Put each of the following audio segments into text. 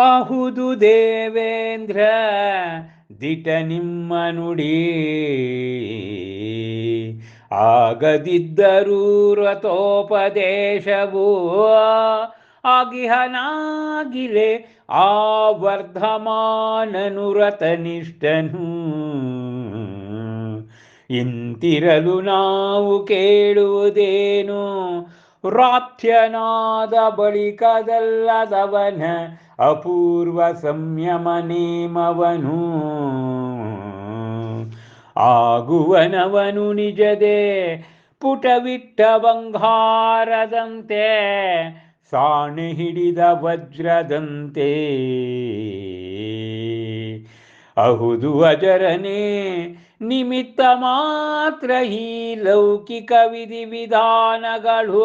ಆಹುದು ದೇವೇಂದ್ರ ದಿಟ ನಿಮ್ಮ ನುಡಿ. ಆಗದಿದ್ದರೂ ರಥೋಪದೇಶವು ಆಗಿಹನಾಗಿಲೆ ಆ ವರ್ಧಮಾನನು ರಥನಿಷ್ಠನು. ಇಂತಿರಲು ನಾವು ಕೇಳುವುದೇನು? ರಾಪ್ಯನಾದ ಬಳಿಕದಲ್ಲದವನ ಅಪೂರ್ವ ಸಂಯಮ ನೇಮವನು. ಆಗುವನವನು ನಿಜದೇ ಪುಟವಿಟ್ಟ ಬಂಗಾರದಂತೆ ಸಾಣೆ ಹಿಡಿದ ವಜ್ರದಂತೆ. ಅಹುದು ಅಜರನೇ ನಿಮಿತ್ತ ಮಾತ್ರ ಈ ಲೌಕಿಕ ವಿಧಿ ವಿಧಾನಗಳು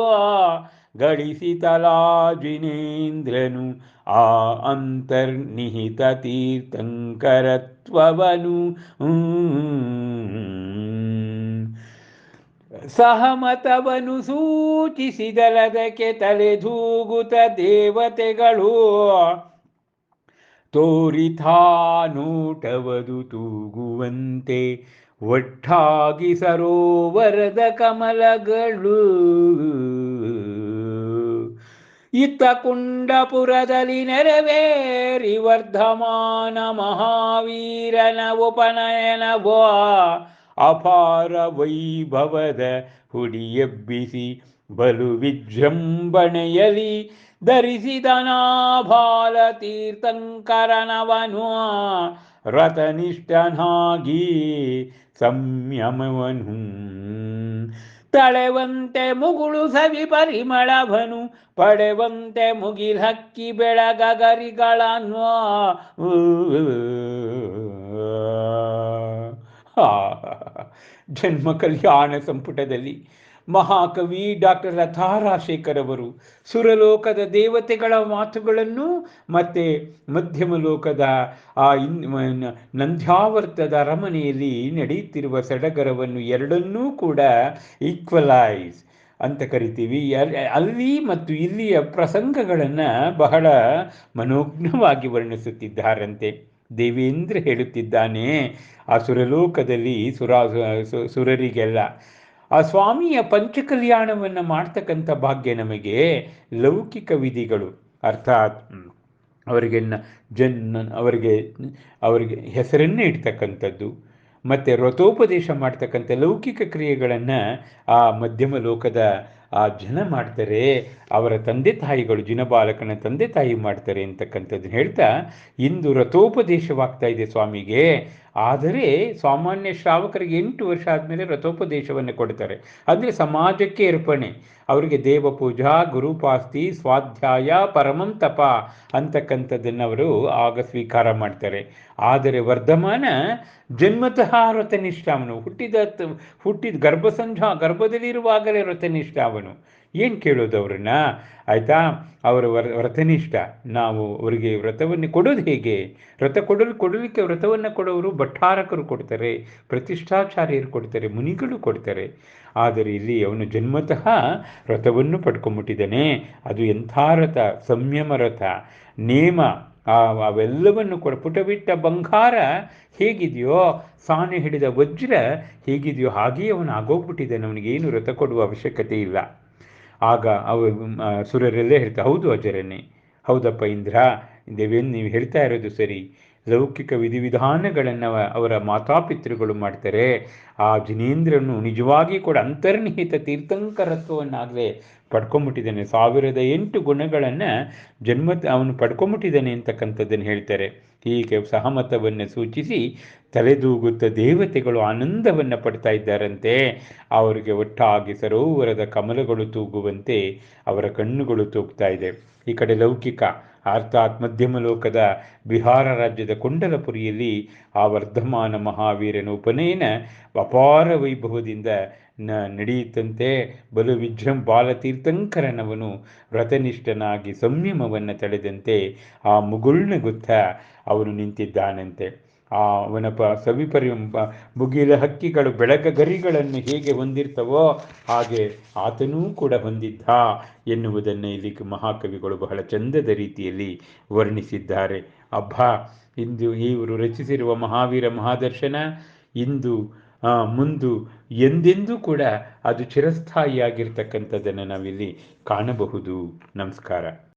ಗಳಿಸಿತಲಾಜಿನೇಂದ್ರನು ಆ ಅಂತರ್ನಿಹಿತ ತೀರ್ಥಂಕರತ್ವವನು. ಸಹಮತವನು ಸೂಚಿಸಿದಲದಕ್ಕೆ ಧೂಗುತ ದೇವತೆಗಳು ತೋರಿತಾನೂಟವದು ತೂಗುವಂತೆ ಒಟ್ಟಾಗಿ ಸರೋವರದ ಕಮಲಗಳು. ಇತ್ತ ಕುಂಡಪುರದಲ್ಲಿ ನೆರವೇರಿ ವರ್ಧಮಾನ ಮಹಾವೀರನ ಉಪನಯನವ. ಅಪಾರ ವೈಭವದ ಹುಡಿಯೆಬ್ಬಿಸಿ ಬಲು ವಿಜೃಂಭಣೆಯಲಿ ಧರಿಸಿದನಾಭಾಲ ತೀರ್ಥಂಕರನವನು ರಥನಿಷ್ಠನಾಗಿ ಸಂಯಮವನು. ತಳೆವಂತೆ ಮುಗುಳು ಸವಿ ಪರಿಮಳವನು. ಪಡೆವಂತೆ ಮುಗಿಲ್ ಹಕ್ಕಿ ಬೆಳಗಗರಿಗಳನ್ನು ಜನ್ಮ ಕಲ್ಯಾಣ ಸಂಪುಟದಲ್ಲಿ ಮಹಾಕವಿ ಡಾಕ್ಟರ್ ರಾಜಶೇಖರ್ ಅವರು ಸುರಲೋಕದ ದೇವತೆಗಳ ಮಾತುಗಳನ್ನು ಮತ್ತೆ ಮಧ್ಯಮ ಲೋಕದ, ಆ ಇನ್ ನಂದ್ಯಾವರ್ತದ ಅರಮನೆಯಲ್ಲಿ ನಡೆಯುತ್ತಿರುವ ಸಡಗರವನ್ನು ಎರಡನ್ನೂ ಕೂಡ ಈಕ್ವಲೈಸ್ ಅಂತ ಕರಿತೀವಿ. ಅಲ್ಲಿ ಮತ್ತು ಇಲ್ಲಿಯ ಪ್ರಸಂಗಗಳನ್ನು ಬಹಳ ಮನೋಜ್ಞವಾಗಿ ವರ್ಣಿಸುತ್ತಿದ್ದಾರಂತೆ. ದೇವೇಂದ್ರ ಹೇಳುತ್ತಿದ್ದಾನೆ, ಆ ಸುರಲೋಕದಲ್ಲಿ ಸುರ ಸುರರಿಗೆಲ್ಲ ಆ ಸ್ವಾಮಿಯ ಪಂಚಕಲ್ಯಾಣವನ್ನು ಮಾಡ್ತಕ್ಕಂಥ ಭಾಗ್ಯ ನಮಗೆ ಲೌಕಿಕ ವಿಧಿಗಳು. ಅರ್ಥಾತ್ ಅವರಿಗೆ ಜನ್ ಅವರಿಗೆ ಅವರಿಗೆ ಹೆಸರನ್ನೇ ಇಡ್ತಕ್ಕಂಥದ್ದು. ಮತ್ತು ವ್ರತೋಪದೇಶ ಮಾಡ್ತಕ್ಕಂಥ ಲೌಕಿಕ ಕ್ರಿಯೆಗಳನ್ನು ಆ ಮಧ್ಯಮ ಲೋಕದ ಆ ಜನ ಮಾಡ್ತಾರೆ. ಅವರ ತಂದೆ ತಾಯಿಗಳು ಜಿನಬಾಲಕನ ತಂದೆ ತಾಯಿ ಮಾಡ್ತಾರೆ ಅಂತಕ್ಕಂಥದ್ದು ಹೇಳ್ತಾ ಇಂದು ರಥೋಪದೇಶವಾಗ್ತಾ ಇದೆ ಸ್ವಾಮಿಗೆ. ಆದರೆ ಸಾಮಾನ್ಯ ಶ್ರಾವಕರಿಗೆ ಎಂಟು ವರ್ಷ ಆದಮೇಲೆ ರಥೋಪದೇಶವನ್ನು ಕೊಡ್ತಾರೆ. ಅಂದರೆ ಸಮಾಜಕ್ಕೆ ಅರ್ಪಣೆ. ಅವರಿಗೆ ದೇವಪೂಜಾ, ಗುರುಪಾಸ್ತಿ, ಸ್ವಾಧ್ಯಾಯ, ಪರಮಂ ತಪ ಅಂತಕ್ಕಂಥದ್ದನ್ನು ಅವರು ಆಗ ಸ್ವೀಕಾರ ಮಾಡ್ತಾರೆ. ಆದರೆ ವರ್ಧಮಾನ ಜನ್ಮತಃ ರಥನಿಷ್ಠಾವನು. ಹುಟ್ಟಿದ ಹುಟ್ಟಿದ ಗರ್ಭಸಂಜ ಗರ್ಭದಲ್ಲಿರುವಾಗಲೇ ರಥನಿಷ್ಠಾವನು. ಏನು ಕೇಳೋದು ಅವ್ರನ್ನ? ಆಯಿತಾ? ಅವರ ವರ, ವ್ರತನಿಷ್ಠ. ನಾವು ಅವರಿಗೆ ವ್ರತವನ್ನು ಕೊಡೋದು ಹೇಗೆ? ವ್ರತ ಕೊಡಲು, ಕೊಡಲಿಕ್ಕೆ ವ್ರತವನ್ನು ಕೊಡೋರು ಭಟ್ಟಾರಕರು ಕೊಡ್ತಾರೆ, ಪ್ರತಿಷ್ಠಾಚಾರ್ಯರು ಕೊಡ್ತಾರೆ, ಮುನಿಗಳು ಕೊಡ್ತಾರೆ. ಆದರೆ ಇಲ್ಲಿ ಅವನು ಜನ್ಮತಃ ವ್ರತವನ್ನು ಪಡ್ಕೊಂಬಿಟ್ಟಿದ್ದಾನೆ. ಅದು ಎಂಥ ರಥ ಸಂಯಮ ರಥ ನೇಮ ಅವೆಲ್ಲವನ್ನು ಕೊಡ, ಪುಟಬಿಟ್ಟ ಬಂಗಾರ ಹೇಗಿದೆಯೋ ಸಾನೆ ಹಿಡಿದ ವಜ್ರ ಹೇಗಿದೆಯೋ ಹಾಗೆಯೇ ಅವನು ಆಗೋಗ್ಬಿಟ್ಟಿದ್ದಾನೆ. ಅವನಿಗೇನು ವ್ರತ ಕೊಡುವ ಅವಶ್ಯಕತೆ ಇಲ್ಲ. ಆಗ ಅವ ಸುರರೆಲ್ಲೇ ಹೇಳ್ತಾ ಹೌದು ಅಜರನೇ ಹೌದಪ್ಪ ಇಂದ್ರ ದೇವೇನು ನೀವು ಹೇಳ್ತಾ ಇರೋದು ಸರಿ ಲೌಕಿಕ ವಿಧಿವಿಧಾನಗಳನ್ನು ಅವರ ಮಾತಾಪಿತೃಗಳು ಮಾಡ್ತಾರೆ, ಆ ಜಿನೇಂದ್ರನು ನಿಜವಾಗಿ ಕೂಡ ಅಂತರ್ನಿಹಿತ ತೀರ್ಥಂಕರತ್ವವನ್ನಾಗಲೇ ಪಡ್ಕೊಂಬಿಟ್ಟಿದ್ದಾನೆ. ಸಾವಿರದ ಎಂಟು ಗುಣಗಳನ್ನು ಜನ್ಮ ಅವನು ಪಡ್ಕೊಂಬಿಟ್ಟಿದ್ದಾನೆ ಅಂತಕ್ಕಂಥದ್ದನ್ನು ಹೇಳ್ತಾರೆ. ಹೀಗೆ ಸಹಮತವನ್ನು ಸೂಚಿಸಿ ತಲೆದೂಗುತ್ತ ದೇವತೆಗಳು ಆನಂದವನ್ನು ಪಡ್ತಾ ಇದ್ದಾರಂತೆ. ಅವರಿಗೆ ಒಟ್ಟಾಗಿ ಸರೋವರದ ಕಮಲಗಳು ತೂಗುವಂತೆ ಅವರ ಕಣ್ಣುಗಳು ತೂಗ್ತಾ ಇದೆ. ಈ ಕಡೆ ಲೌಕಿಕ ಅರ್ಥಾತ್ ಮಧ್ಯಮ ಲೋಕದ ಬಿಹಾರ ರಾಜ್ಯದ ಕುಂಡಲಪುರಿಯಲ್ಲಿ ಆ ವರ್ಧಮಾನ ಮಹಾವೀರನ ಉಪನಯನ ಅಪಾರ ವೈಭವದಿಂದ ನ ನಡೆಯುತ್ತಂತೆ ಬಲು ವಿಜೃಂ ಬಾಲತೀರ್ಥಂಕರನವನು ವ್ರತನಿಷ್ಠನಾಗಿ ಸಂಯಮವನ್ನು ತಳೆದಂತೆ ಆ ಮುಗುಳ್ನಗುತ್ತ ಅವನು ನಿಂತಿದ್ದಾನಂತೆ. ಆ, ಅವನ ಪ ಸವಿಪರಿ ಮುಗಿಲ ಹಕ್ಕಿಗಳು ಬೆಳಕ ಗರಿಗಳನ್ನು ಹೇಗೆ ಹೊಂದಿರ್ತವೋ ಹಾಗೆ ಆತನೂ ಕೂಡ ಹೊಂದಿದ್ದ ಎನ್ನುವುದನ್ನು ಇಲ್ಲಿ ಮಹಾಕವಿಗಳು ಬಹಳ ಚಂದದ ರೀತಿಯಲ್ಲಿ ವರ್ಣಿಸಿದ್ದಾರೆ. ಅಬ್ಬ, ಇಂದು ಇವರು ರಚಿಸಿರುವ ಮಹಾವೀರ ಮಹಾದರ್ಶನ ಇಂದು ಮುಂದು ಎಂದೆಂದೂ ಕೂಡ ಅದು ಚಿರಸ್ಥಾಯಿಯಾಗಿರ್ತಕ್ಕಂಥದ್ದನ್ನು ನಾವಿಲ್ಲಿ ಕಾಣಬಹುದು. ನಮಸ್ಕಾರ.